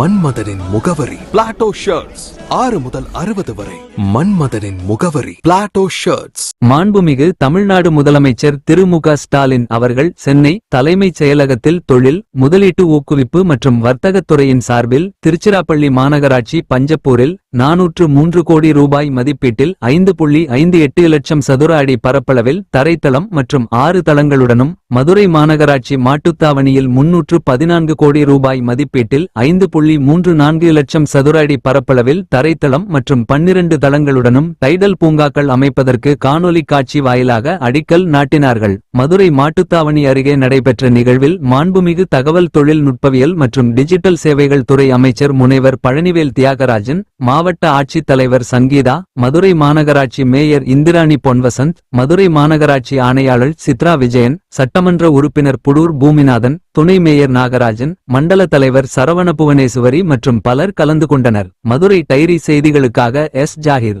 மன்மதனின் முகவரி. Plato shirts ஆறு முதல் அறுபது வரை. மன்மதனின் முகவரி. பிளாட்டோ ஷர்ட்ஸ் மாண்புமிகு தமிழ்நாடு முதலமைச்சர் திரு மு ஸ்டாலின் அவர்கள் சென்னை தலைமைச் செயலகத்தில் தொழில் முதலீட்டு ஊக்குவிப்பு மற்றும் வர்த்தகத் துறையின் சார்பில் திருச்சிராப்பள்ளி மாநகராட்சி பஞ்சப்பூரில் நானூற்று மூன்று கோடி ரூபாய் மதிப்பீட்டில் ஐந்து புள்ளி ஐந்து எட்டு லட்சம் சதுர அடி பரப்பளவில் தரைத்தளம் மற்றும் ஆறு தளங்களுடனும் மதுரை மாநகராட்சி மாட்டுத்தாவணியில் முன்னூற்று பதினான்கு கோடி ரூபாய் மதிப்பீட்டில் ஐந்து புள்ளி மூன்று நான்கு லட்சம் சதுர அடி பரப்பளவில் தரைத்தளம் மற்றும் பன்னிரண்டு தளங்களுடனும் டைடல் பூங்காக்கள் அமைப்பதற்கு காணொலி காட்சி வாயிலாக அடிக்கல் நாட்டினார்கள். மதுரை மாட்டுத்தாவணி அருகே நடைபெற்ற நிகழ்வில் மாண்புமிகு தகவல் தொழில்நுட்பவியல் மற்றும் டிஜிட்டல் சேவைகள் துறை அமைச்சர் முனைவர் பழனிவேல் தியாகராஜன் மாவட்ட ஆட்சித் தலைவர் சங்கீதா மதுரை மாநகராட்சி மேயர் இந்திராணி பொன்வசந்த் மதுரை மாநகராட்சி ஆணையாளர் சித்ரா விஜயன் சட்டமன்ற உறுப்பினர் புடூர் பூமிநாதன் துணை மேயர் நாகராஜன் மண்டல தலைவர் சரவண புவனேஸ்வரி மற்றும் பலர் கலந்து கொண்டனர். மதுரை டைரி செய்திகளுக்காக S. Zakir.